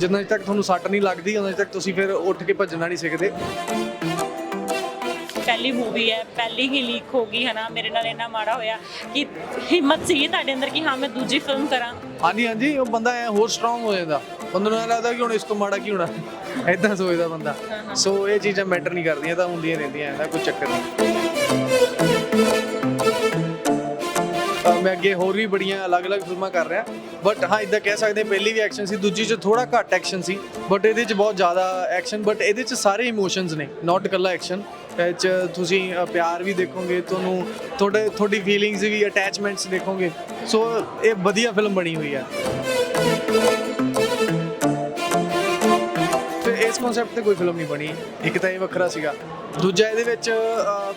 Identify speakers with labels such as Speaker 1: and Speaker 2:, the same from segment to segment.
Speaker 1: ਜਿੰਨਾ ਤੱਕ ਤੁਹਾਨੂੰ ਸੱਟ ਨਹੀਂ ਲੱਗਦੀ ਉਹਨਾਂ ਤੱਕ ਤੁਸੀਂ ਫਿਰ ਉੱਠ ਕੇ ਭੱਜਣਾ ਨਹੀਂ ਸਿੱਖਦੇ।
Speaker 2: ਪਹਿਲੀ ਮੂਵੀ ਹੈ ਪਹਿਲੀ ਹੀ ਲੀਕ ਹੋ ਗਈ ਹੈ ਨਾ ਮੇਰੇ ਨਾਲ ਇੰਨਾ ਮਾੜਾ ਹੋਇਆ ਕਿ ਹਿੰਮਤ ਸੀ ਤੁਹਾਡੇ ਅੰਦਰ ਕਿ ਹਾਂ ਮੈਂ ਦੂਜੀ ਫਿਲਮ ਕਰਾਂ।
Speaker 1: ਹਾਂਜੀ ਹਾਂਜੀ ਉਹ ਬੰਦਾ ਐ ਹੋਰ ਸਟਰੋਂਗ ਹੋ ਜਾਂਦਾ। ਬੰਦੇ ਨੂੰ ਐਂ ਲੱਗਦਾ ਕਿ ਹੁਣ ਇਸ ਤੋਂ ਮਾੜਾ ਕੀ ਹੋਣਾ। ਐਦਾਂ ਸੋਚਦਾ ਬੰਦਾ। ਸੋ ਇਹ ਚੀਜ਼ਾਂ ਮੈਟਰ ਨਹੀਂ ਕਰਦੀਆਂ ਤਾਂ ਹੁੰਦੀਆਂ ਰਹਿੰਦੀਆਂ ਇਹਦਾ ਕੋਈ ਚੱਕਰ ਨਹੀਂ। ਅਹ ਮੈਂ ਅੱਗੇ ਹੋਰ ਵੀ ਬੜੀਆਂ ਅਲੱਗ-ਅਲੱਗ ਫਿਲਮਾਂ ਕਰ ਰਿਹਾ। ਬਟ ਹਾਂ ਇਦਾਂ ਕਹਿ ਸਕਦੇ ਹਾਂ, ਪਹਿਲੀ ਵੀ ਐਕਸ਼ਨ ਸੀ ਦੂਜੀ 'ਚ ਥੋੜਾ ਘੱਟ ਐਕਸ਼ਨ ਸੀ। ਬਟ ਇਹਦੇ 'ਚ ਬਹੁਤ ਜ਼ਿਆਦਾ ਐਕਸ਼ਨ ਬਟ ਇਹਦੇ 'ਚ ਸਾਰੇ ਇਮੋਸ਼ਨਸ ਨੇ ਨਾਟ ਇਕੱਲਾ ਐਕਸ਼ਨ ਇਹ 'ਚ ਤੁਸੀਂ ਅਹ, ਪਿਆਰ ਵੀ ਦੇਖੋਗੇ ਤੁਹਾਨੂੰ ਤੁਹਾਡੇ ਤੁਹਾਡੀ ਫੀਲਿੰਗਸ ਵੀ ਅਟੈਚਮੈਂਟਸ ਦੇਖੋਗੇ। ਸੋ ਇਹ ਵਧੀਆ ਫਿਲਮ ਬਣੀ ਹੋਈ ਹੈ। ਕਨਸੈਪਟ ਤੇ ਕੋਈ ਫਿਲਮ ਨਹੀਂ ਬਣੀ। ਇੱਕ ਤਾਂ ਇਹ ਵੱਖਰਾ ਸੀਗਾ। ਦੂਜਾ ਇਹਦੇ ਵਿੱਚ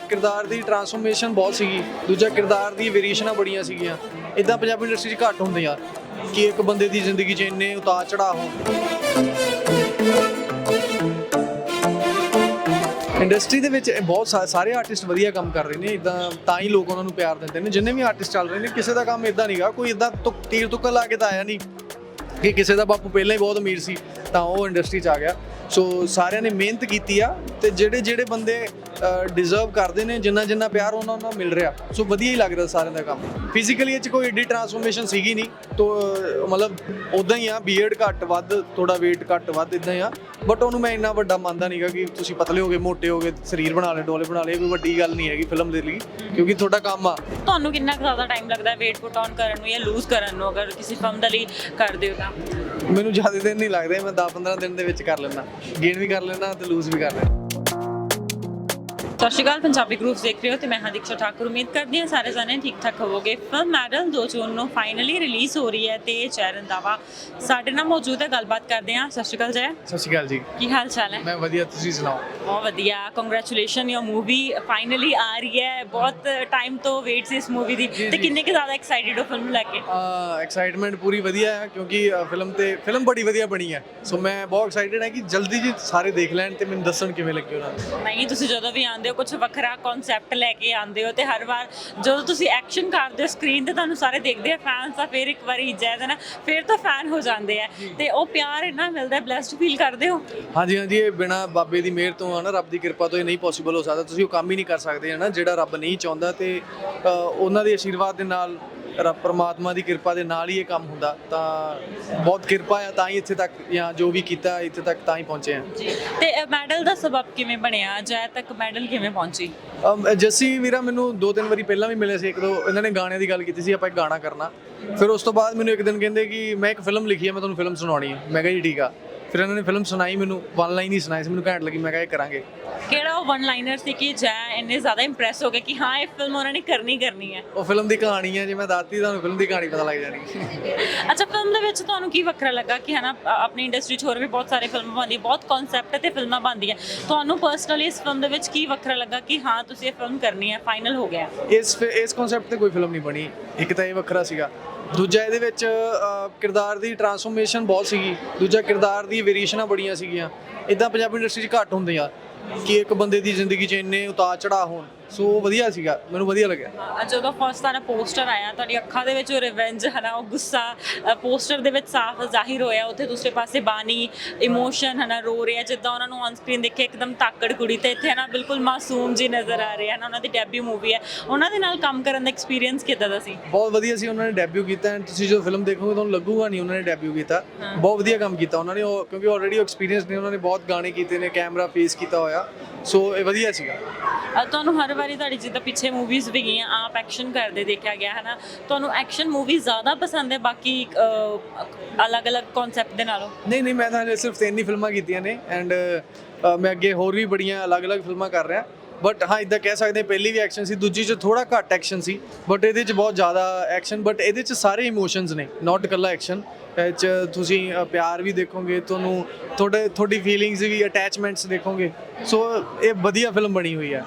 Speaker 1: ਕਿਰਦਾਰ ਦੀ ਟਰਾਂਸਫਰਮੇਸ਼ਨ ਬਹੁਤ ਸੀਗੀ। ਦੂਜਾ ਕਿਰਦਾਰ ਦੀ ਵੇਰੀਏਸ਼ਨਾਂ ਬੜੀਆਂ ਸੀਗੀਆਂ। ਇਦਾਂ ਪੰਜਾਬੀ ਇੰਡਸਟਰੀ 'ਚ ਘੱਟ ਹੁੰਦੇ ਆ ਕਿ ਇੱਕ ਬੰਦੇ ਦੀ ਜ਼ਿੰਦਗੀ 'ਚ ਇੰਨੇ ਉਤਾਰ ਚੜਾਅ ਹੋਣ। ਇੰਡਸਟਰੀ ਦੇ ਵਿੱਚ ਬਹੁਤ ਸਾ- ਸਾਰੇ ਆਰਟਿਸਟ ਵਧੀਆ ਕੰਮ ਕਰ ਰਹੇ ਨੇ। ਇਦਾਂ ਤਾਂ ਹੀ ਲੋਕ ਉਹਨਾਂ ਨੂੰ ਪਿਆਰ ਦਿੰਦੇ ਨੇ। ਜਿੰਨੇ ਵੀ ਆਰਟਿਸਟ ਚੱਲ ਰਹੇ ਨੇ, ਕਿਸੇ ਦਾ ਕੰਮ ਇਦਾਂ ਨਹੀਂਗਾ ਕੋਈ ਇਦਾਂ ਤੀਰ ਤੁੱਕਾ ਲਾ ਕੇ ਤਾਂ ਆਇਆ ਨਹੀਂ ਕਿ ਕਿਸੇ ਦਾ ਬਾਪੂ ਪਹਿਲਾਂ ਹੀ ਬਹੁਤ ਅਮੀਰ ਸੀ, ਤਾਂ ਉਹ ਇੰਡਸਟਰੀ 'ਚ ਆ ਗਿਆ। ਸੋ ਸਾਰਿਆਂ ਨੇ ਮਿਹਨਤ ਕੀਤੀ ਆ। ਤੇ ਜਿਹੜੇ ਜਿਹੜੇ ਬੰਦੇ ਡਿਜ਼ਰਵ ਕਰਦੇ ਨੇ ਜਿੰਨਾ ਜਿੰਨਾ ਪਿਆਰ ਉਹਨਾਂ ਨੂੰ ਮਿਲ ਰਿਹਾ। ਸੋ ਵਧੀਆ ਹੀ ਲੱਗਦਾ ਸਾਰਿਆਂ ਦਾ ਕੰਮ। ਫਿਜ਼ੀਕਲੀ ਇਹ 'ਚ ਕੋਈ ਏਡੀ ਟਰਾਂਸਫਰਮੇਸ਼ਨ ਸੀਗੀ ਨਹੀਂ। ਤੋ ਮਤਲਬ ਉਦਾਂ ਹੀ ਆ ਬੀਅਰਡ ਘੱਟ ਵੱਧ ਥੋੜਾ weight ਘੱਟ ਵੱਧ ਇਦਾਂ ਹੀ ਆ। ਬਟ ਉਹਨੂੰ ਮੈਂ ਇੰਨਾ ਵੱਡਾ ਮੰਨਦਾ ਨਹੀਂਗਾ ਕਿ ਤੁਸੀਂ ਪਤਲੇ ਹੋਗੇ ਮੋਟੇ ਹੋਗੇ ਸਰੀਰ ਬਣਾ ਲਏ ਡੋਲੇ ਬਣਾ ਇਹ ਕੋਈ ਵੱਡੀ ਗੱਲ ਨਹੀਂ ਹੈਗੀ ਫਿਲਮ ਦੇ ਲਈ। ਕਿਉਂਕਿ ਤੁਹਾਡਾ ਕੰਮ ਆ।
Speaker 2: ਤੁਹਾਨੂੰ ਕਿੰਨਾ ਕੁ ਜ਼ਿਆਦਾ ਟਾਈਮ ਲੱਗਦਾ ਹੈ weight put on ਕਰਨ ਨੂੰ ਜਾਂ lose ਕਰਨ ਨੂੰ ਅਗਰ ਕਿਸੇ ਫਿਲਮ ਦੇ ਲਈ ਕਰਦੇ ਹੋ ਤਾਂ?
Speaker 1: ਮੈਨੂੰ ਜ਼ਿਆਦਾ ਦਿਨ ਨਹੀਂ ਲੱਗਦੇ ਮੈਂ 10-15 ਦਿਨ ਦੇ ਵਿੱਚ ਕਰ ਲੈਂਦਾ। ਗੇਨ ਵੀ ਕਰ ਲੈਂਦਾ ਤੇ ਲੂਜ਼ ਵੀ ਕਰ ਲੈਂਦਾ।
Speaker 2: ਸਤਿ ਸ਼੍ਰੀ ਅਕਾਲ ਪੰਜਾਬੀ ਗਰੁੱਪ ਦੇਖ ਰਹੇ ਹੋ ਤੇ ਮੈਂ ਹਾਂ ਦੀਕਸ਼ਾ ਠਾਕੁਰ। ਉਮੀਦ ਕਰਦੀ ਹਾਂ ਸਾਰੇ ਜਾਣੇ ਠੀਕ ਠਾਕ ਹੋਵੋਗੇ। ਫਿਲਮ ਮੈਡਲ 2 ਜੂਨ ਨੂੰ ਫਾਈਨਲੀ ਰਿਲੀਜ਼ ਹੋ ਰਹੀ ਹੈ ਤੇ ਚਰਨ ਦਾਵਾ ਸਾਡੇ ਨਾਲ ਮੌਜੂਦ ਹੈ ਗੱਲਬਾਤ ਕਰਦੇ ਹਾਂ। ਸਤਿ ਸ਼੍ਰੀ ਅਕਾਲ ਜੈ।
Speaker 1: ਸਤਿ ਸ਼੍ਰੀ ਅਕਾਲ ਜੀ।
Speaker 2: ਕੀ ਹਾਲ ਚਾਲ ਹੈ?
Speaker 1: ਮੈਂ ਵਧੀਆ ਤੁਸੀਂ ਸੁਣਾਓ?
Speaker 2: ਬਹੁਤ ਵਧੀਆ। ਕੰਗ੍ਰੈਚੁਲੇਸ਼ਨ ਯੋਰ ਮੂਵੀ ਫਾਈਨਲੀ ਆ ਰਹੀ ਹੈ। ਬਹੁਤ ਟਾਈਮ ਤੋਂ ਵੇਟ ਸੀ ਇਸ ਮੂਵੀ ਦੀ। ਤੇ। ਕਿੰਨੇ ਕੁ ਜ਼ਿਆਦਾ ਐਕਸਾਈਟਿਡ ਹੋ ਫਿਲਮ ਲੈ ਕੇ?
Speaker 1: ਐਕਸਾਈਟਮੈਂਟ ਪੂਰੀ ਵਧੀਆ ਹੈ ਕਿਉਂਕਿ ਫਿਲਮ ਤੇ ਫਿਲਮ ਬੜੀ ਵਧੀਆ ਬਣੀ ਹੈ। ਸੋ ਮੈਂ ਬਹੁਤ ਐਕਸਾਈਟਡ ਹਾਂ ਕਿ ਜਲਦੀ ਜੀ ਸਾਰੇ ਦੇਖ ਲੈਣ ਤੇ ਮੈਨੂੰ ਦੱਸਣ ਕਿਵੇਂ ਲੱਗੀ ਉਹਨਾਂ ਨੂੰ।
Speaker 2: ਨਹੀਂ ਤੁਸੀਂ ਜਦੋਂ ਵੀ ਆਉਂਦੇ ਹੋ ਕੁਝ ਵੱਖਰਾ ਕਨਸੈਪਟ ਲੈ ਕੇ ਆਉਂਦੇ ਹੋ ਤੇ ਹਰ ਵਾਰ ਜਦੋਂ ਤੁਸੀਂ ਐਕਸ਼ਨ ਕਰਦੇ ਹੋ ਸਕਰੀਨ ਤੇ ਤੁਹਾਨੂੰ ਸਾਰੇ ਦੇਖਦੇ ਆ ਫੈਨਸ ਆ ਫਿਰ ਇੱਕ ਵਾਰੀ ਜੈਦ ਨਾ ਫਿਰ ਤਾਂ ਫੈਨ ਹੋ ਜਾਂਦੇ ਆ। ਤੇ ਉਹ ਪਿਆਰ ਇੰਨਾ ਮਿਲਦਾ ਬlesed ਫੀਲ ਕਰਦੇ ਹੋ?
Speaker 1: ਹਾਂਜੀ ਹਾਂਜੀ ਇਹ ਬਿਨਾ ਬਾਬੇ ਦੀ ਮਿਹਰ ਤੋਂ ਆ ਨਾ ਰੱਬ ਦੀ ਕਿਰਪਾ ਤੋਂ ਇਹ ਨਹੀਂ ਪੋਸੀਬਲ ਹੋ ਸਕਦਾ। ਤੁਸੀਂ ਉਹ ਕੰਮ ਹੀ ਨਹੀਂ ਕਰ ਸਕਦੇ ਹੈ ਨਾ ਜਿਹੜਾ ਰੱਬ ਨਹੀਂ ਚਾਹੁੰਦਾ ਤੇ ਉਹਨਾਂ ਦੇ ਆਸ਼ੀਰਵਾਦ ਦੇ ਨਾਲ ਰੱਬ ਪਰਮਾਤਮਾ ਦੀ ਕਿਰਪਾ ਦੇ ਨਾਲ ਹੀ ਇਹ ਕੰਮ ਹੁੰਦਾ ਤਾਂ ਬਹੁਤ ਕਿਰਪਾ ਆ ਤਾਂ ਹੀ ਇੱਥੇ ਤੱਕ ਜਾਂ ਜੋ ਵੀ ਕੀਤਾ ਇੱਥੇ ਤੱਕ ਤਾਂ ਹੀ ਪਹੁੰਚੇ ਆ।
Speaker 2: ਜੀ ਤੇ ਮੈਡਲ ਦਾ ਸਬਬ ਕਿਵੇਂ ਬਣਿਆ? ਜੈ ਤੱਕ ਮੈਡਲ ਕਿਵੇਂ ਪਹੁੰਚੀ?
Speaker 1: ਜੱਸੀ ਵੀਰਾ ਮੈਨੂੰ ਦੋ ਤਿੰਨ ਵਾਰੀ ਪਹਿਲਾਂ ਵੀ ਮਿਲੇ ਸੀ ਇੱਕ ਦੋ ਇਹਨਾਂ ਨੇ ਗਾਣਿਆਂ ਦੀ ਗੱਲ ਕੀਤੀ ਸੀ ਆਪਾਂ ਇੱਕ ਗਾਣਾ ਕਰਨਾ। ਫਿਰ ਉਸ ਤੋਂ ਬਾਅਦ ਮੈਨੂੰ ਇੱਕ ਦਿਨ ਕਹਿੰਦੇ ਕਿ ਮੈਂ ਇੱਕ ਫਿਲਮ ਲਿਖੀ ਹੈ ਮੈਂ ਤੁਹਾਨੂੰ ਫਿਲਮ ਸੁਣਾਉਣੀ ਹੈ ਮੈਂ ਕਿਹਾ ਜੀ ਠੀਕ ਆ। ਫਿਰ ਇਹਨਾਂ ਨੇ ਫਿਲਮ ਸੁਣਾਈ ਮੈਨੂੰ ਵਨ ਲਾਈਨ ਹੀ ਸੁਣਾਈ ਸੀ ਮੈਨੂੰ ਘੈਂਟ ਲੱਗੀ ਮੈਂ ਕਿਹਾ ਇਹ ਕਰਾਂਗੇ।
Speaker 2: ਕਿਹੜਾ ਉਹ ਵਨ ਲਾਈਨਰ ਸੀ ਕਿ ਜੈ ਇੰਨੇ ਜ਼ਿਆਦਾ ਇੰਪ੍ਰੈਸ ਹੋ ਗਏ ਕਿ ਹਾਂ ਇਹ ਫਿਲਮ ਉਹਨਾਂ ਨੇ ਕਰਨੀ ਕਰਨੀ ਹੈ।
Speaker 1: ਉਹ ਫਿਲਮ ਦੀ ਕਹਾਣੀ ਹੈ ਜੇ ਮੈਂ ਦੱਸਤੀ ਤੁਹਾਨੂੰ ਫਿਲਮ ਦੀ ਕਹਾਣੀ ਪਤਾ ਲੱਗ ਜਾਣੀ।
Speaker 2: ਅੱਛਾ ਫਿਲਮ ਦੇ ਵਿੱਚ ਤੁਹਾਨੂੰ ਕੀ ਵੱਖਰਾ ਲੱਗਾ ਕਿ ਹਨਾ ਆਪਣੀ ਇੰਡਸਟਰੀ 'ਚ ਹੋਰ ਵੀ ਬਹੁਤ ਸਾਰੇ ਫਿਲਮਾਂ ਬਣਦੀਆਂ ਬਹੁਤ ਕਨਸੈਪਟ ਤੇ ਫਿਲਮਾਂ ਬਣਦੀਆਂ ਤੁਹਾਨੂੰ ਪਰਸਨਲੀ ਇਸ ਫਿਲਮ ਦੇ ਵਿੱਚ ਕੀ ਵੱਖਰਾ ਲੱਗਾ ਕਿ ਹਾਂ ਤੁਸੀਂ ਇਹ ਫਿਲਮ ਕਰਨੀ ਹੈ ਫਾਈਨਲ ਹੋ ਗਿਆ?
Speaker 1: ਇਸ ਇਸ ਕਨਸੈਪਟ ਤੇ ਕੋਈ ਫਿਲਮ ਨਹੀਂ ਬਣੀ। ਇੱਕ ਤਾਂ ਇਹ ਵੱਖਰਾ ਸੀਗਾ ਦੂਜਾ ਇਹਦੇ ਵਿੱਚ ਕਿਰਦਾਰ ਦੀ ਟਰਾਂਸਫਰਮੇਸ਼ਨ ਬਹੁਤ ਸੀਗੀ। ਦੂਜਾ ਕਿਰਦਾਰ ਦੀ ਵੇਰੀਏਸ਼ਨਾਂ ਬੜੀਆਂ ਸੀਗੀਆਂ। ਇਦਾਂ ਪੰਜਾਬੀ ਇੰਡਸਟਰੀ 'ਚ ਘੱਟ ਹੁੰਦੇ ਆ ਕਿ ਇੱਕ ਬੰਦੇ ਦੀ ਜ਼ਿੰਦਗੀ 'ਚ ਇੰਨੇ ਉਤਾਰ ਚੜਾਅ ਹੋਣ। ਸੋ ਵਧੀਆ ਸੀਗਾ ਮੈਨੂੰ ਵਧੀਆ ਲੱਗਿਆ।
Speaker 2: ਅ, ਜਦੋਂ ਫਸਟ ਤੁਹਾਡਾ ਪੋਸਟਰ ਆਇਆ ਤੁਹਾਡੀ ਅੱਖਾਂ ਦੇ ਵਿੱਚ ਉਹ ਰਿਵੈਂਜ ਹਨਾ ਉਹ ਗੁੱਸਾ ਪੋਸਟਰ ਦੇ ਵਿੱਚ ਸਾਫ਼ ਜ਼ਾਹਿਰ ਹੋਇਆ ਉੱਥੇ ਦੂਸਰੇ ਪਾਸੇ ਬਾਨੀ ਇਮੋਸ਼ਨ ਹਨਾ ਰੋ ਰਿਹਾ ਜਿੱਦਾਂ ਉਹਨਾਂ ਨੂੰ ਔਨ ਸਕਰੀਨ ਦੇਖੇ ਇੱਕਦਮ ਤਾਕੜ ਕੁੜੀ ਤੇ ਇੱਥੇ ਹਨਾ ਬਿਲਕੁਲ ਮਾਸੂਮ ਜੀ ਨਜ਼ਰ ਆ ਰਹੇ ਹਨ ਉਹਨਾਂ ਦੀ ਡੈਬਿਊ ਮੂਵੀ ਹੈ। ਉਹਨਾਂ ਦੇ ਨਾਲ ਕੰਮ ਕਰਨ ਦਾ ਐਕਸਪੀਰੀਅੰਸ ਕਿੱਦਾਂ ਦਾ ਸੀ?
Speaker 1: ਬਹੁਤ ਵਧੀਆ ਸੀ ਉਹਨਾਂ ਨੇ ਡੈਬਿਊ ਕੀਤਾ ਐਂਡ ਤੁਸੀਂ ਜਦੋਂ ਫਿਲਮ ਦੇਖੋਗੇ ਤੁਹਾਨੂੰ ਲੱਗੂਗਾ ਨਹੀਂ ਉਹਨਾਂ ਨੇ ਡੈਬਿਊ ਕੀਤਾ। ਬਹੁਤ ਵਧੀਆ ਕੰਮ ਕੀਤਾ ਉਹਨਾਂ ਨੇ ਉਹ ਕਿਉਂਕਿ ਆਲਰੇਡੀ ਐਕਸਪੀਰੀਅੰਸ ਨੇ ਉਹਨਾਂ ਨੇ ਬਹੁਤ ਗਾਣੇ ਕੀਤੇ ਨੇ ਕੈਮਰਾ ਫੇਸ ਕੀਤਾ ਹੋਇਆ। ਸੋ ਇਹ ਵਧੀਆ ਸੀਗਾ।
Speaker 2: ਤੁਹਾਨੂੰ ਹਰ ਵਾਰੀ ਤੁਹਾਡੀ ਜਿੱਦਾਂ ਪਿੱਛੇ ਮੂਵੀਜ਼ ਵੀ ਗਈਆਂ, ਆਪ ਐਕਸ਼ਨ ਕਰਦੇ ਦੇਖਿਆ ਗਿਆ ਹੈ ਨਾ ਤੁਹਾਨੂੰ ਐਕਸ਼ਨ ਮੂਵੀ ਜ਼ਿਆਦਾ ਪਸੰਦ ਹੈ, ਬਾਕੀ ਅਲੱਗ-ਅਲੱਗ ਕਨਸੈਪਟ ਦੇ ਨਾਲੋਂ?
Speaker 1: ਨਹੀਂ ਨਹੀਂ, ਮੈਂ ਤਾਂ ਸਿਰਫ ਤਿੰਨ ਹੀ ਫਿਲਮਾਂ ਕੀਤੀਆਂ ਨੇ ਐਂਡ ਮੈਂ ਅੱਗੇ ਹੋਰ ਵੀ ਬੜੀਆਂ ਅਲੱਗ-ਅਲੱਗ ਫਿਲਮਾਂ ਕਰ ਰਿਹਾ। ਬਟ ਹਾਂ ਇਦਾਂ ਕਹਿ ਸਕਦੇ ਹਾਂ, ਪਹਿਲੀ ਵੀ ਐਕਸ਼ਨ ਸੀ ਦੂਜੀ 'ਚ ਥੋੜਾ ਘੱਟ ਐਕਸ਼ਨ ਸੀ ਬਟ ਇਹਦੇ 'ਚ ਬਹੁਤ ਜ਼ਿਆਦਾ ਐਕਸ਼ਨ ਬਟ ਇਹਦੇ 'ਚ ਸਾਰੇ ਇਮੋਸ਼ਨਸ ਨੇ ਨਾਟ ਇਕੱਲਾ ਐਕਸ਼ਨ ਇਹ 'ਚ ਤੁਸੀਂ ਪਿਆਰ ਵੀ ਦੇਖੋਗੇ ਤੁਹਾਨੂੰ ਤੁਹਾਡੇ ਤੁਹਾਡੀ ਫੀਲਿੰਗਸ ਵੀ ਅਟੈਚਮੈਂਟਸ ਦੇਖੋਗੇ। ਸੋ ਇਹ ਵਧੀਆ ਫਿਲਮ ਬਣੀ ਹੋਈ ਹੈ।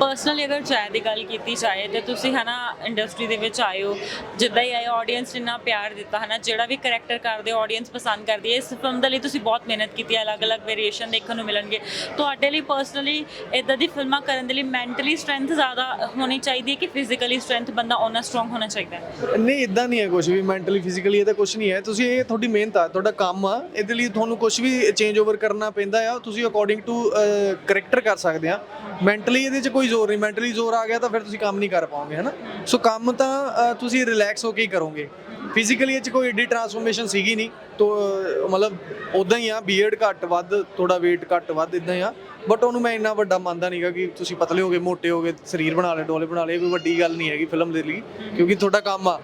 Speaker 2: ਪਰਸਨਲੀ ਅਗਰ ਚਾਹ ਦੀ ਗੱਲ ਕੀਤੀ ਜਾਏ ਤੇ ਤੁਸੀਂ ਹਨਾ ਇੰਡਸਟਰੀ ਦੇ ਵਿੱਚ ਆਏ ਹੋ, ਜਿੱਦਾਂ ਹੀ ਆਏ ਆਡੀਅנס ਨੇ ਪਿਆਰ ਦਿੱਤਾ ਹਨਾ, ਜਿਹੜਾ ਵੀ ਕਰੈਕਟਰ ਕਰਦੇ ਆਡੀਅנס ਪਸੰਦ ਕਰਦੀ ਹੈ, ਇਸ ਫਿਲਮ ਦੇ ਲਈ ਤੁਸੀਂ ਬਹੁਤ ਮਿਹਨਤ ਕੀਤੀ ਹੈ, ਅਲੱਗ-ਅਲੱਗ ਵੇਰੀਏਸ਼ਨ ਦੇਖਣ ਨੂੰ ਮਿਲਣਗੇ। ਤੁਹਾਡੇ ਲਈ ਪਰਸਨਲੀ ਇਦਾਂ ਦੀ ਫਿਲਮਾਂ ਕਰਨ ਦੇ ਲਈ ਮੈਂਟਲੀ ਸਟਰੈਂਥ ਜ਼ਿਆਦਾ ਹੋਣੀ ਚਾਹੀਦੀ ਹੈ ਕਿ ਫਿਜ਼ੀਕਲੀ ਸਟਰੈਂਥ ਬੰਦਾ ਉਹਨਾਂ ਸਟਰੋਂਗ ਹੋਣਾ ਚਾਹੀਦਾ
Speaker 1: ਨਹੀਂ ਇਦਾਂ ਨਹੀਂ ਹੈ ਕੁਝ ਵੀ ਮੈਂਟਲੀ ਫਿਜ਼ੀਕਲੀ ਇਹ ਤਾਂ ਕੁਝ ਨਹੀਂ ਹੈ। ਤੁਸੀਂ ਇਹ ਤੁਹਾਡੀ ਮਿਹਨਤ ਆ, ਤੁਹਾਡਾ ਕੰਮ ਆ, ਇਹਦੇ ਲਈ ਤੁਹਾਨੂੰ ਕੁਝ ਵੀ ਚੇਂਜ ਓਵਰ ਕਰਨਾ ਪੈਂਦਾ ਆ, ਤੁਸੀਂ ਅਕੋਰਡਿੰਗ ਟੂ ਕਰੈਕਟਰ ਕਰ ਸਕਦੇ ਆ। ਮੈਂਟਲੀ ਇਹਦੇ 'ਚ ਕੋਈ ਜ਼ੋਰ ਨਹੀਂ ਮੈਂਟਲੀ ਜ਼ੋਰ ਆ ਗਿਆ ਤਾਂ ਫਿਰ ਤੁਸੀਂ ਕੰਮ ਨਹੀਂ ਕਰ ਪਾਓਗੇ, ਹਨਾ? ਸੋ ਕੰਮ ਤਾਂ ਤੁਸੀਂ ਰਿਲੈਕਸ ਹੋ ਕੇ ਹੀ ਕਰੋਗੇ। ਫਿਜ਼ੀਕਲੀ ਇਹ 'ਚ ਕੋਈ ਐਡੀ ਟਰਾਂਸਫਰਮੇਸ਼ਨ ਸੀਗੀ ਨਹੀਂ, ਤੋ ਮਤਲਬ ਉਦਾਂ ਹੀ ਆ ਬੀਅਰਡ ਘੱਟ ਵੱਧ ਥੋੜਾ weight ਘੱਟ ਵੱਧ ਇਦਾਂ ਹੀ ਆ। ਬਟ ਉਹਨੂੰ ਮੈਂ ਇੰਨਾ ਵੱਡਾ ਮੰਨਦਾ ਨਹੀਂਗਾ ਕਿ ਤੁਸੀਂ ਪਤਲੇ ਹੋਗੇ, ਮੋਟੇ ਹੋਗੇ, ਸਰੀਰ ਬਣਾ ਲਏ, ਡੋਲੇ ਬਣਾ ਲਏ, ਇਹ ਕੋਈ ਵੱਡੀ ਗੱਲ ਨਹੀਂ ਹੈਗੀ ਫਿਲਮ ਦੇ ਲਈ, ਕਿਉਂਕਿ ਤੁਹਾਡਾ ਕੰਮ ਆ।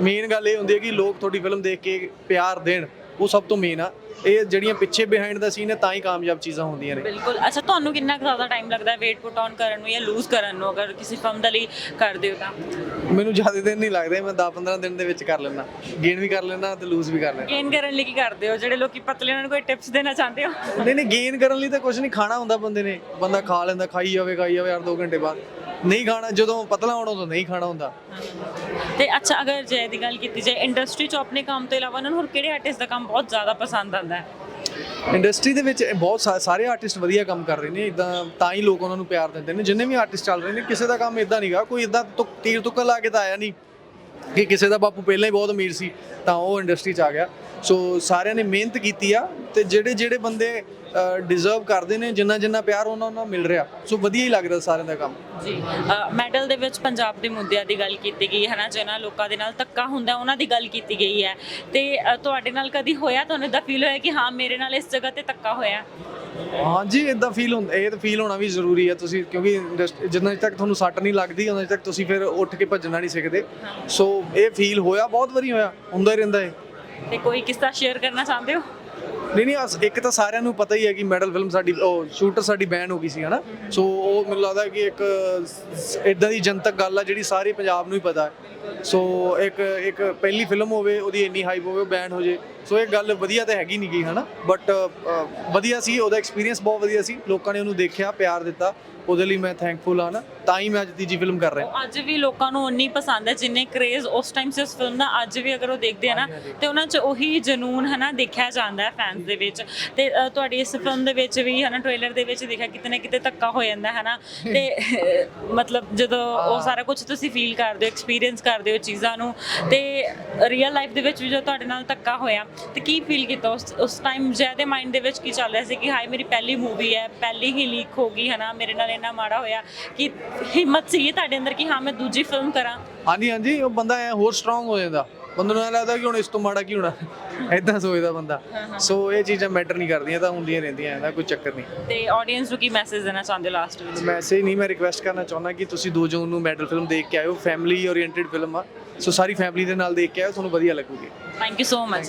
Speaker 1: ਮੇਨ ਗੱਲ ਇਹ ਹੁੰਦੀ ਹੈ ਕਿ ਲੋਕ ਤੁਹਾਡੀ ਫਿਲਮ ਦੇਖ ਕੇ ਪਿਆਰ ਦੇਣ, ਉਹ ਸਭ ਤੋਂ ਮੇਨ ਆ। ਇਹ ਜਿਹੜੀਆਂ ਪਿੱਛੇ ਬਿਹਾਈਂਡ ਦਾ ਸੀਨ ਹੈ ਤਾਂ ਹੀ ਕਾਮਯਾਬ ਚੀਜ਼ਾਂ ਹੁੰਦੀਆਂ ਨੇ।
Speaker 2: ਬਿਲਕੁਲ। ਅੱਛਾ ਤੁਹਾਨੂੰ ਕਿੰਨਾ ਕੁ ਜ਼ਿਆਦਾ ਟਾਈਮ ਲੱਗਦਾ ਹੈ weight put on ਕਰਨ ਨੂੰ ਜਾਂ ਲੂਜ਼ ਕਰਨ ਨੂੰ? ਅਗਰ ਕਿਸੇ ਫਿਲਮ ਦੇ ਲਈ ਕਰਦੇ ਹੋ ਤਾਂ।
Speaker 1: ਮੈਨੂੰ ਜ਼ਿਆਦਾ ਦਿਨ ਨਹੀਂ ਲੱਗਦੇ ਮੈਂ 10-15 ਦਿਨ ਦੇ ਵਿੱਚ ਕਰ ਲੈਣਾ ਗੇਨ ਵੀ ਕਰ ਲੈਣਾ ਤੇ ਲੂਜ਼ ਵੀ ਕਰ ਲੈਣਾ
Speaker 2: ਗੇਨ ਕਰਨ ਲਈ ਕੀ ਕਰਦੇ ਹੋ? ਜਿਹੜੇ ਲੋਕੀ ਪਤਲੇ ਉਹਨਾਂ ਨੂੰ ਕੋਈ ਟਿਪਸ ਦੇਣਾ ਚਾਹੁੰਦੇ ਹੋ?
Speaker 1: ਨਹੀਂ ਨਹੀਂ ਗੇਨ ਕਰਨ ਲਈ ਤਾਂ ਕੁਝ ਨਹੀਂ ਖਾਣਾ ਹੁੰਦਾ ਬੰਦੇ ਨੇ। ਬੰਦਾ ਖਾ ਲੈਂਦਾ ਖਾਈ ਜਾਵੇ ਖਾਈ ਜਾਵੇ ਯਾਰ 2 ਘੰਟੇ ਬਾਅਦ। ਨਹੀਂ ਖਾਣਾ ਜਦੋਂ ਪਤਲਾ ਹੋਣਾ ਉਦੋਂ ਨਹੀਂ ਖਾਣਾ ਹੁੰਦਾ।
Speaker 2: ਤੇ ਅੱਛਾ ਅਗਰ ਜੈ ਦੀ ਗੱਲ ਕੀਤੀ ਜਾਏ ਇੰਡਸਟਰੀ 'ਚ ਆਪਣੇ ਕੰਮ ਤੋਂ ਇਲਾਵਾ ਉਹਨਾਂ ਨੂੰ ਹੋਰ ਕਿਹੜੇ ਆਰਟਿਸਟ ਦਾ ਕੰਮ ਬਹੁਤ ਜ਼ਿਆਦਾ ਪਸੰਦ ਆਉਂਦਾ ਹੈ?
Speaker 1: ਇੰਡਸਟਰੀ ਦੇ ਵਿੱਚ ਬਹੁਤ ਸਾ- ਸਾਰੇ ਆਰਟਿਸਟ ਵਧੀਆ ਕੰਮ ਕਰ ਰਹੇ ਨੇ ਇਦਾਂ ਤਾਂ ਹੀ ਲੋਕ ਉਹਨਾਂ ਨੂੰ ਪਿਆਰ ਦਿੰਦੇ ਨੇ। ਜਿੰਨੇ ਵੀ ਆਰਟਿਸਟ ਚੱਲ ਰਹੇ ਨੇ ਕਿਸੇ ਦਾ ਕੰਮ ਇਦਾਂ ਨਹੀਂਗਾ ਕੋਈ ਇਦਾਂ ਤੀਰ ਤੁੱਕਾ ਲਾ ਕੇ ਤਾਂ ਆਇਆ ਨਹੀਂ ਕਿ ਕਿਸੇ ਦਾ ਬਾਪੂ ਪਹਿਲਾਂ ਹੀ ਬਹੁਤ ਅਮੀਰ ਸੀ ਤਾਂ ਉਹ ਇੰਡਸਟਰੀ 'ਚ ਆ ਗਿਆ। ਸੋ ਸਾਰਿਆਂ ਨੇ ਮਿਹਨਤ ਕੀਤੀ ਆ ਤੇ ਜਿਹੜੇ ਜਿਹੜੇ ਬੰਦੇ ਡਿਜ਼ਰਵ ਕਰਦੇ ਨੇ ਜਿੰਨਾ ਜਿੰਨਾ ਪਿਆਰ ਉਹਨਾਂ ਨੂੰ ਮਿਲ ਰਿਹਾ। ਸੋ ਵਧੀਆ ਹੀ ਲੱਗਦਾ ਸਾਰਿਆਂ ਦਾ ਕੰਮ।
Speaker 2: ਜੀ ਮੈਟਲ ਦੇ ਵਿੱਚ ਪੰਜਾਬ ਦੇ ਮੁੱਦਿਆਂ ਦੀ ਗੱਲ ਕੀਤੀ ਗਈ ਹੈ ਨਾ ਜਿਹਨਾਂ ਲੋਕਾਂ ਦੇ ਨਾਲ ਧੱਕਾ ਹੁੰਦਾ ਉਹਨਾਂ ਦੀ ਗੱਲ ਕੀਤੀ ਗਈ ਹੈ। ਤੇ ਤੁਹਾਡੇ ਨਾਲ ਕਦੀ ਹੋਇਆ ਤੁਹਾਨੂੰ ਇਦਾਂ ਫੀਲ ਹੋਇਆ ਕਿ ਹਾਂ ਮੇਰੇ ਨਾਲ ਇਸ ਜਗ੍ਹਾ ਤੇ ਧੱਕਾ ਹੋਇਆ?
Speaker 1: ਹਾਂਜੀ ਇਦਾਂ ਫੀਲ ਹੁੰਦਾ ਇਹ ਤਾਂ ਫੀਲ ਹੋਣਾ ਵੀ ਜ਼ਰੂਰੀ ਹੈ। ਤੁਸੀਂ ਕਿਉਂਕਿ ਜਿੰਨਾ ਤੱਕ ਤੁਹਾਨੂੰ ਸੱਟ ਨਹੀਂ ਲੱਗਦੀ ਉਹਨਾਂ ਤੱਕ ਤੁਸੀਂ ਫਿਰ ਉੱਠ ਕੇ ਭੱਜਣਾ ਨਹੀਂ ਸਿੱਖਦੇ। ਸੋ ਇਹ ਫੀਲ ਹੋਇਆ ਬਹੁਤ ਵਾਰੀ ਹੋਇਆ। ਹੁੰਦਾ ਹੀ ਰਹਿੰਦਾ ਹੈ
Speaker 2: ਤੇ ਕੋਈ ਕਿੱਸਾ ਸ਼ੇਅਰ ਕਰਨਾ ਚਾਹੁੰਦੇ ਹੋ?
Speaker 1: ਨਹੀਂ ਨਹੀਂ, ਅਸ- ਇੱਕ ਤਾਂ ਸਾਰਿਆਂ ਨੂੰ ਪਤਾ ਹੀ ਹੈ ਕਿ ਮੈਡਲ ਫਿਲਮ ਸਾਡੀ, ਉਹ ਸ਼ੂਟਰ ਸਾਡੀ ਬੈਨ ਹੋ ਗਈ ਸੀ, ਹਨਾ? ਸੋ ਉਹ ਮੈਨੂੰ ਲੱਗਦਾ ਕਿ ਇੱਕ ਇਦਾਂ ਦੀ ਜਨਤਕ ਗੱਲ ਆ ਜਿਹੜੀ ਸਾਰੇ ਪੰਜਾਬ ਨੂੰ ਹੀ ਪਤਾ ਹੈ। ਸੋ ਇੱਕ ਇੱਕ ਪਹਿਲੀ ਫਿਲਮ ਹੋਵੇ ਉਹਦੀ ਇੰਨੀ ਹਾਈਪ ਹੋਵੇ ਬੈਨ ਹੋ ਜੇ। ਸੋ ਇਹ ਗੱਲ ਵਧੀਆ ਤਾਂ ਹੈਗੀ ਨਹੀਂ ਗਈ ਹਨਾ ਬਟ ਵਧੀਆ ਸੀ ਉਹਦਾ ਐਕਸਪੀਰੀਅੰਸ ਬਹੁਤ ਵਧੀਆ ਸੀ। ਲੋਕਾਂ ਨੇ ਉਹਨੂੰ ਦੇਖਿਆ ਪਿਆਰ ਦਿੱਤਾ। ਉਹਦੇ ਲਈ ਮੈਂ ਥੈਂਕਫੁਲ ਹਾਂ ਨਾ ਤਾਂ ਹੀ ਮੈਂ ਅੱਜ ਤੀਜੀ ਫਿਲਮ ਕਰ ਰਿਹਾ।
Speaker 2: ਅੱਜ ਵੀ ਲੋਕਾਂ ਨੂੰ ਉਨੀ ਪਸੰਦ ਹੈ ਜਿੰਨੇ ਕ੍ਰੇਜ਼ ਉਸ ਟਾਈਮ ਸੀ ਉਸ ਫਿਲਮ ਦਾ ਅੱਜ ਵੀ ਅਗਰ ਉਹ ਦੇਖਦੇ ਆ ਨਾ ਤੇ ਉਹਨਾਂ 'ਚ ਉਹੀ ਜਨੂਨ ਹੈ ਨਾ ਦੇਖਿਆ ਜਾਂਦਾ ਹੈ ਫੈਨਸ ਦੇ ਵਿੱਚ। ਤੇ ਤੁਹਾਡੀ ਇਸ ਫਿਲਮ ਦੇ ਵਿੱਚ ਵੀ ਹੈ ਨਾ ਟ੍ਰੇਲਰ ਦੇ ਵਿੱਚ ਦੇਖਿਆ ਕਿਤੇ ਨਾ ਕਿਤੇ ਧੱਕਾ ਹੋ ਜਾਂਦਾ ਹੈ ਨਾ ਤੇ ਮਤਲਬ ਜਦੋਂ ਉਹ ਸਾਰਾ ਕੁਝ ਤੁਸੀਂ ਫੀਲ ਕਰਦੇ ਹੋ ਐਕਸਪੀਰੀਅੰਸ ਕਰਦੇ ਹੋ ਚੀਜ਼ਾਂ ਨੂੰ ਤੇ ਰੀਅਲ ਲਾਈਫ ਦੇ ਵਿੱਚ ਵੀ ਜੋ ਤੁਹਾਡੇ ਨਾਲ ਧੱਕਾ ਹੋਇਆ, ਤੇ ਕੀ ਫੀਲ ਕੀਤਾ ਉਸ ਉਸ ਟਾਈਮ ਜੈ ਦੇ ਮਾਈਂਡ ਦੇ ਵਿੱਚ ਕੀ ਚੱਲ ਰਿਹਾ ਸੀ ਕਿ ਹਾਏ ਮੇਰੀ ਪਹਿਲੀ ਮੂਵੀ ਹੈ, ਪਹਿਲੀ ਹੀ ਲੀਕ ਹੋ ਗਈ ਹੈ ਮੇਰੇ ਨਾਲ ਇੰਨਾ ਮਾੜਾ ਹੋਇਆ, ਕਿ ਹਿੰਮਤ ਸੀ ਤੁਹਾਡੇ ਅੰਦਰ ਕਿ ਹਾਂ, ਮੈਂ ਦੂਜੀ ਫਿਲਮ ਕਰਾਂ?
Speaker 1: ਹਾਂਜੀ ਹਾਂਜੀ, ਉਹ ਬੰਦਾ ਹੋਰ ਸਟਰੋਂਗ ਹੋ ਜਾਂਦਾ। ਬੰਦੇ ਨੂੰ ਐਂ ਲੱਗਦਾ ਕਿ ਹੁਣ ਇਸ ਤੋਂ ਮਾੜਾ ਕੀ ਹੋਣਾ? ਐਦਾਂ ਸੋਚਦਾ ਬੰਦਾ। ਸੋ ਇਹ ਚੀਜ਼ਾਂ ਮੈਟਰ ਨਹੀਂ ਕਰਦੀਆਂ ਤਾਂ ਹੁੰਦੀਆਂ ਰਹਿੰਦੀਆਂ ਇਹਦਾ ਕੋਈ ਚੱਕਰ ਨਹੀਂ।
Speaker 2: ਤੇ ਆਡੀਅנס ਨੂੰ ਕੀ ਮੈਸੇਜ ਦੇਣਾ ਚਾਹੁੰਦੇ ਲਾਸਟ ਵਿੱਚ?
Speaker 1: ਮੈਸੇਜ ਨਹੀਂ ਮੈਂ ਰਿਕਵੈਸਟ ਕਰਨਾ ਚਾਹੁੰਦਾ ਕਿ ਤੁਸੀਂ 2 ਜੂਨ ਨੂੰ ਮੈਡਲ ਫਿਲਮ ਦੇਖ ਕੇ ਆਇਓ। ਫੈਮਿਲੀ ਓਰੀਐਂਟਡ ਫਿਲਮ ਆ। ਸੋ ਸਾਰੀ ਫੈਮਿਲੀ ਦੇ ਨਾਲ ਦੇਖ ਕੇ ਆਇਓ ਤੁਹਾਨੂੰ ਵਧੀਆ ਲੱਗੂਗੀ।
Speaker 2: Thank you so much